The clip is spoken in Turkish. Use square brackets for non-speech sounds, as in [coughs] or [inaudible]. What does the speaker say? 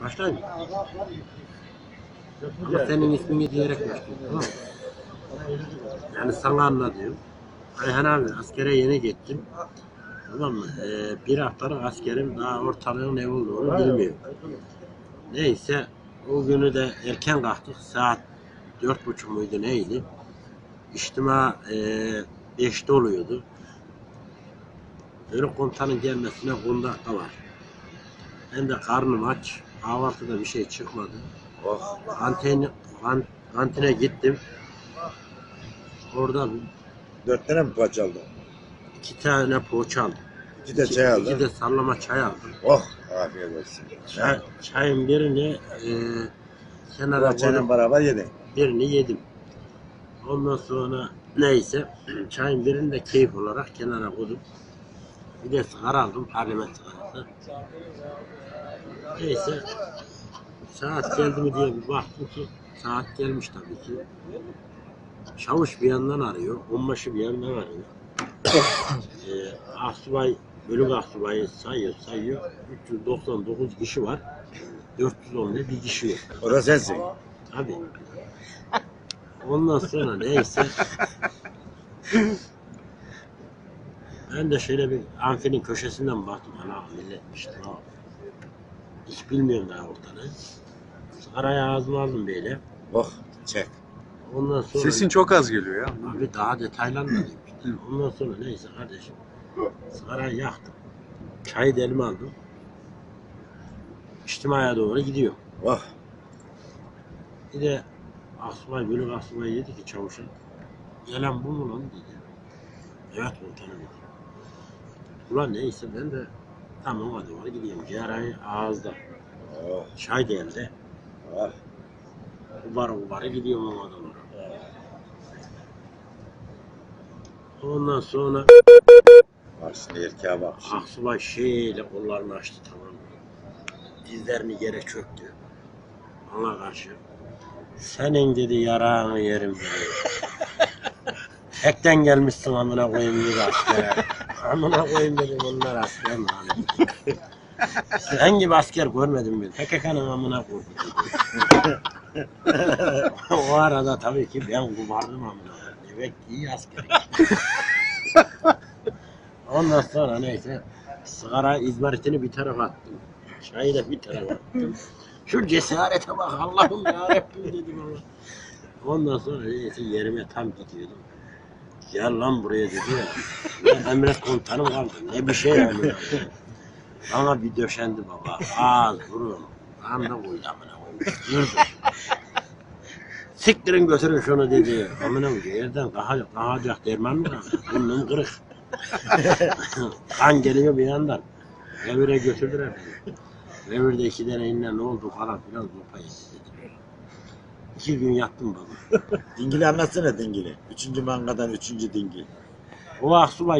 Başlayayım. Ama senin ismini diyerek mı? Yani sana anlatıyorum. Ayhan abi askere yeni gittim. Tamam mı? Ee, bir haftalık askerim daha ortalığın ne olduğunu bilmiyor. Neyse o günü de erken kalktık. Saat dört buçuk muydu neydi? İçtima e, beşte oluyordu. Böyle komutanın gelmesine 10 dakika var. Ben de karnım aç. Kahvaltıda bir şey çıkmadı. Oh. Anteni, kan- kantine gittim. Orada Dört tane mi poğaça aldın? iki tane poğaça aldım. İki de çay aldın. İki de sallama çay aldım. Oh. Afiyet olsun. Çay, çayın birini e, kenara Poğaçayla koydum. beraber yedin. Birini yedim. Ondan sonra neyse [clears throat] çayın birini de keyif olarak kenara koydum. Bir de sigara aldım parlament sigarası. Neyse saat geldi mi diye bir baktım ki saat gelmiş tabii ki. Çavuş bir yandan arıyor, onbaşı bir yandan arıyor. [coughs] ee, Asubay, bölük asubayı sayıyor, sayıyor. 399 kişi var. 411 bir kişi yok. O da sensin. Abi. Ondan sonra neyse. [laughs] ben de şöyle bir amfinin köşesinden baktım. Ana milletmiş. Ha. Hiç bilmiyorum daha ortalığı. Sigarayı ağzıma aldım böyle. Oh. Çek. Ondan sonra Sesin çok az geliyor ya. abi daha detaylanmadım. işte. Ondan sonra neyse kardeşim. Sigarayı yaktım. Çayı da elime aldım. İçtimaya doğru gidiyor. Oh. Bir de asubay bölük asubay dedi ki çavuşa gelen bu mu lan dedi. Evet komutanım dedi. Ulan neyse ben de tamam hadi var gidiyorum. Ciğerayı ağızda. Oh. Çay da elde. Oh. Ubar ubar gidiyorum o adamlara. Ondan sonra şimdi erkeğe bak. şimdi. Aksubay şeyle kollarını açtı tamam? Dizlerini yere çöktü. Bana karşı. Senin dedi yarağını yerim dedi. [laughs] Tekten gelmişsin amına koyayım dedi askere. Amına koyayım dedim onlar asker mi abi? Sen gibi asker görmedim ben. PKK'nın amına koydum. o arada tabii ki ben kumardım amına. Demek ki iyi asker. Ondan sonra neyse sigara izmaritini bir tarafa attım. Çayı da bir tarafa attım. Şu cesarete bak Allah'ım ya Rabbim dedim ama. Ondan sonra neyse yerime tam gidiyordum. Gel lan buraya dedi ya. Ne emret komutanım kaldı. Ne bir şey yani. Bana bir döşendi baba. Ağız burun. Ben de koydu amına koyayım. Durdu. Siktirin götürün şunu dedi. Amına koyayım yerden kaha, kahacak derman mı kaldı? Burnum kırık. kan geliyor bir yandan. Revire götürdüler beni. Revirde iki tane inle ne oldu falan filan dedi. İki gün yattım baba. Dingili anlatsana dingili. Üçüncü mangadan üçüncü dingil. O aksubay